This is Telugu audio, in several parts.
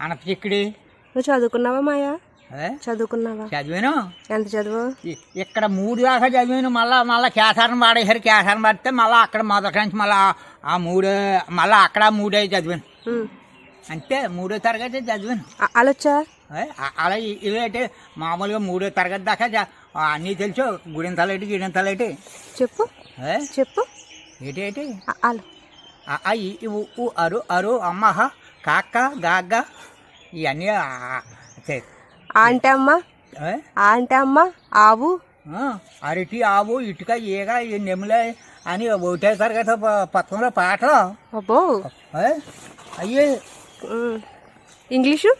అనపచిక్కడి నువ్వు చదువుకున్నావా మాయా? చదువుకున్నావా? చదివాను. ఎంత చదువు? ఇక్కడ మూడు దాకా చదివాను. మళ్ళా మళ్ళా కేసారం పాడేసారు కేసారం పడితే మళ్ళీ అక్కడ మొదటి నుంచి మళ్ళీ ఆ మూడు మళ్ళీ అక్కడ మూడే చదివాను. అంతే మూడో తరగతి చదివాను. అలొచ్చా అలా ఇలాంటి మామూలుగా మూడో తరగతి దాకా అన్నీ తెలుసు. గుడింతలేటి గిడింతలేటి చెప్పు. చెప్పు. ఏంటి ఏంటి? అలు. అరు అరు అమ్మహ. కాక్క గాగ్గ ఇవన్నీ అంటే అమ్మ అంటే అమ్మ ఆవు. అరటి ఆవు ఇటుక ఈగ ఈ నెమ్ములే అని ఒకటే తరగతి ప- పత్రంలో పాటలు. అబ్బో. ఏ? అయ్యే. ఇంగ్లీషు?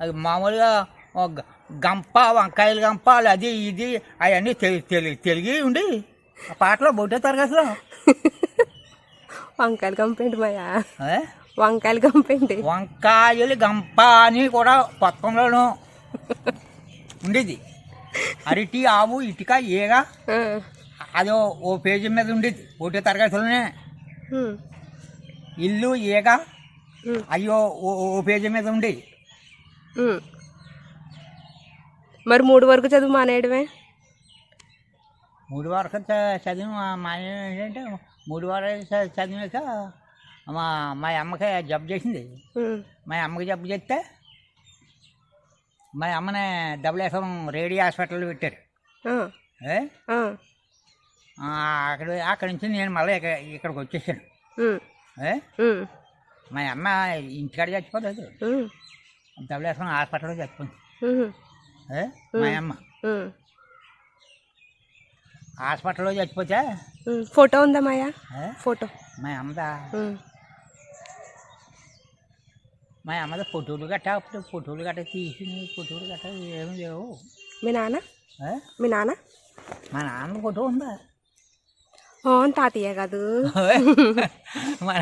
అది మామూలుగా గంప వంకాయలు గంప అది ఇది అవన్నీ తెలి తెలి- తెలుగు ఉండి. ఆ పాటలో ఒకటే తరగతిలో వంకాయలు కంపేంటి మాయా? వంకాయలు కంపేంటి వంకాయలు గంప అని కూడా పత్రంలోనూ ఉండేది అరటి ఆవు ఇటుక ఈగ ఆ. అది ఓ- పేజీ మీద ఉండేది ఒకటే తరగతిలోనే. ఇల్లు ఈగ. అయ్యో ఓ- పేజీ మీద ఉండేది. మరి మూడు వరకు చదువు మానేయడమే మూడు వరకు చదివి మా మా ఏంటంటే మూడు వరకు చ- చదివాక మా మా అమ్మకి జబ్బు చేసింది. మా అమ్మకి జబ్బు చేస్తే మా అమ్మని డబుల్ ఎస్ఎం రేడియో హాస్పిటల్లో పెట్టారు. అక్కడ అక్కడి నుంచి నేను మళ్ళీ ఇక్కడ ఇక్కడికి వచ్చేసాను. మా అమ్మ ఇంటికాడ చచ్చిపోలేదు ఎస్ఎం హాస్పిటల్లో చచ్చిపోయింది? మా అమ్మ. హాస్పిటల్లో చచ్చిపోతే. ఫోటో ఉందా మాయా? ఫోటో. మా అమ్మదా? ఉమ్. మా అమ్మది ఫోటోలు గట్ట అప్పుడు ఫోటోలు గట్ట తీసి ఫోటోలు గట్ట ఏమి లేవు మీ నాన్న ఏ? మీ నాన్న మా నాన్న ఫోటో ఉందా ఓ తాతయ్య కాదు మన